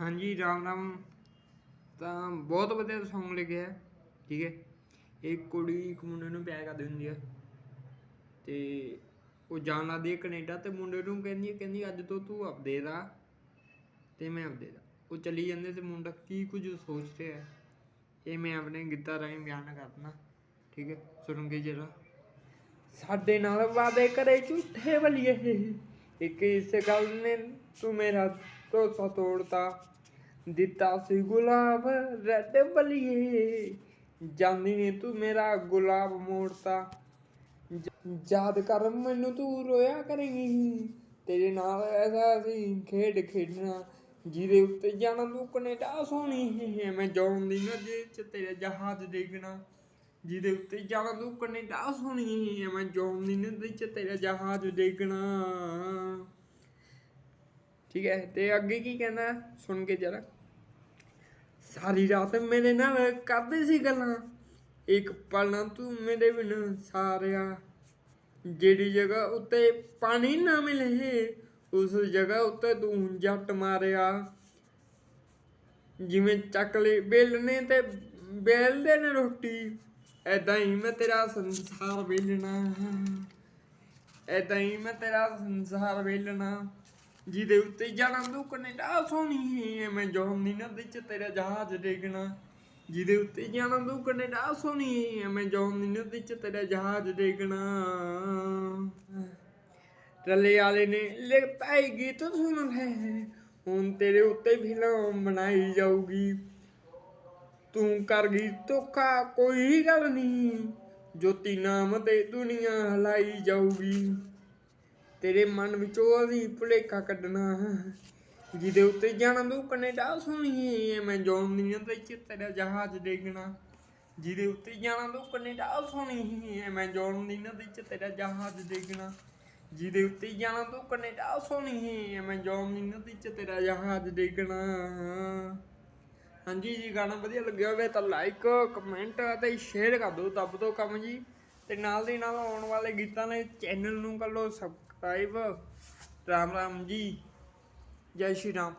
ਹਾਂਜੀ, ਰਾਮ ਰਾਮ। ਤਾਂ ਬਹੁਤ ਵਧੀਆ Song ਲਿਖਿਆ ਹੈ, ਠੀਕ ਹੈ। ਇੱਕ ਕੁੜੀ, ਇੱਕ ਮੁੰਡੇ ਨੂੰ ਪਿਆਰ ਕਰਦੀ ਹੁੰਦੀ ਹੈ। ਤੇ ਉਹ ਜਾਣ ਲੱਗਦੀ ਹੈ ਕੈਨੇਡਾ ਤੇ ਮੁੰਡੇ ਨੂੰ ਕਹਿੰਦੀ ਹੈ, ਕਹਿੰਦੀ, ਅੱਜ ਤੋਂ ਤੂੰ ਆਪਦੇ ਦਾ ਤੇ ਮੈਂ ਆਪਦੇ ਦਾ ਉਹ ਚਲੀ ਜਾਂਦੇ ਤੇ ਮੁੰਡਾ ਕੀ ਕੁਝ ਸੋਚ ਰਿਹਾ ਹੈ। ਇਹ ਮੈਂ ਆਪਣੇ ਗੀਤਾਂ ਰਾਹੀਂ ਬਿਆਨ ਕਰਨਾ, ਠੀਕ ਹੈ। ਸੁਣੋਗੇ ਜਰਾ। ਸਾਡੇ ਨਾਲ ਵਾਦੇ ਕਰੇ ਝੂਠੇ ਬਲੀਏ। ਇੱਕ ਇਸ ਗੱਲ ਨੇ ਤੂੰ ਮੇਰਾ ਭਰੋਸਾ ਤੋੜਤਾ ਦਿੱਤਾ ਸੀ ਗੁਲਾਬ ਰੈਡ ਬਲੀਏ। ਜਾਂਦੀ ਨੇ ਤੂੰ ਮੇਰਾ ਗੁਲਾਬ ਮੋੜਤਾ। ਯਾਦ ਕਰ ਮੈਨੂੰ ਤੂੰ ਰੋਇਆ ਕਰੇਂਗੀ। ਤੇਰੇ ਨਾਲ ਐਸਾ ਸੀ ਖੇਡ ਖੇਡਣਾ, ਜਿਹਦੇ ਉੱਤੇ ਜਾਣਾ ਤੂੰ ਕੈਨੇਡਾ ਸੋਹਣੀ ਹੈ ਮੈਂ ਜਾਉਂਦੀ ਨਾ ਜੇ ਚ ਤੇਰਾ ਜਹਾਜ਼ ਡੇਗਣਾ ਜਿਹਦੇ ਉੱਤੇ ਜਾਣਾ ਤੂੰ ਕੈਨੇਡਾ ਸੋਹਣੀ ਹੈ ਮੈਂ ਜਾਉਂਦੀ ਨਾ ਦੇ ਚ ਤੇਰਾ ਜਹਾਜ਼ ਡੇਗਣਾ ਠੀਕ ਹੈ, ਤੇ ਅੱਗੇ ਕੀ ਕਹਿੰਦਾ, ਸੁਣ ਕੇ ਜਰਾ। ਸਾਰੀ ਰਾਤ ਮੇਰੇ ਨਾਲ ਕਰਦੇ ਸੀ ਗੱਲਾਂ। ਇੱਕ ਪਲ ਨਾ ਤੂੰ ਮੇਰੇ ਬਿਨ ਸਾਰਿਆ। ਜਿਹੜੀ ਜਗ੍ਹਾ ਉੱਤੇ ਪਾਣੀ ਨਾ ਮਿਲੇ, ਉਸ ਜਗ੍ਹਾ ਉੱਤੇ ਤੂੰ ਜੱਟ ਮਾਰਿਆ। ਜਿਵੇਂ ਚੱਕਲੇ ਬੇਲਣੇ ਤੇ ਬੇਲਦੇ ਨੇ ਰੋਟੀ। ਐਦਾਂ ਹੀ ਮੈਂ ਤੇਰਾ ਸੰਸਾਰ ਵੇਲਣਾ। ਐਦਾਂ ਹੀ ਮੈਂ ਤੇਰਾ ਸੰਸਾਰ ਵੇਲਣਾ। ਜਿਹਦੇ ਉੱਤੇ ਜਾਣਾ ਤੂੰ ਕੈਨੇਡਾ ਸੋਹਣੀ ਹੈ ਮੈਂ ਜੋਹਨੀ ਨਦੀ ਚ ਤੇਰਾ ਜਹਾਜ਼ ਡੇਗਣਾ। ਜਿਹਦੇ ਉੱਤੇ ਜਾਣਾ ਤੂੰ ਕੈਨੇਡਾ ਸੋਹਣੀ ਹੈ ਮੈਂ ਜੋਹਨੀ ਨਦੀ ਚ ਤੇਰਾ ਜਹਾਜ਼ ਡੇਗਣਾ। ਟੱਲੇ ਵਾਲੇ ਨੇ ਲਿਖਤਾ ਹੀ ਗੀਤ ਸੁਣ ਲੈ, ਹੁਣ ਤੇਰੇ ਉੱਤੇ ਫਿਲਮ ਬਣਾਈ ਜਾਊਗੀ। ਤੂੰ ਕਰ ਗਈ ਧੋਖਾ, ਕੋਈ ਗੱਲ ਨਹੀਂ ਜੋਤੀ ਨਾਮ ਤੇ ਦੁਨੀਆ ਹਲਾਈ ਜਾਊਗੀ। ਤੇਰੇ ਮਨ ਵਿੱਚੋਂ ਅਸੀਂ ਭੁਲੇਖਾ ਕੱਢਣਾ। ਜਿਹਦੇ ਉੱਤੇ ਜਾਣਾ ਤੂੰ ਕੈਨੇਡਾ ਸੋਹਣੀ ਹੈ ਮੈਂ ਜੋਨੀ ਤੇ ਚ ਜਹਾਜ਼ ਡੇਗਣਾ ਜਿਹਦੇ ਉੱਤੇ ਜਾਣਾ ਤੂੰ ਕੈਨੇਡਾ ਸੋਹਣੀ ਹੈ ਮੈਂ ਜੋਨੀ ਤੇ ਚ ਤੇਰਾ ਜਹਾਜ਼ ਡੇਗਣਾ ਜਿਹਦੇ ਉੱਤੇ ਜਾਣਾ ਤੂੰ ਕੈਨੇਡਾ ਸੋਹਣੀ ਹੈ ਮੈਂ ਜੋਨੀ ਤੇ ਚ ਜਹਾਜ਼ ਡੇਗਣਾ ਹਾਂਜੀ ਜੀ, ਗਾਣਾ ਵਧੀਆ ਲੱਗਿਆ ਹੋਵੇ ਤਾਂ ਲਾਈਕ ਕਮੈਂਟ ਅਤੇ ਸ਼ੇਅਰ ਕਰ ਦਿਓ, ਦੱਬ ਦਿਓ ਕੰਮ ਜੀ। ਤੇ ਨਾਲ ਦੀ ਨਾਲ ਆਉਣ ਵਾਲੇ ਗੀਤਾਂ ਲਈ ਚੈਨਲ ਨੂੰ ਕਰ ਲਓ ਸਬਸਕ੍ਰਾਈਬ ਰਾਮ ਰਾਮ ਜੀ ਜੈ ਸ਼੍ਰੀ ਰਾਮ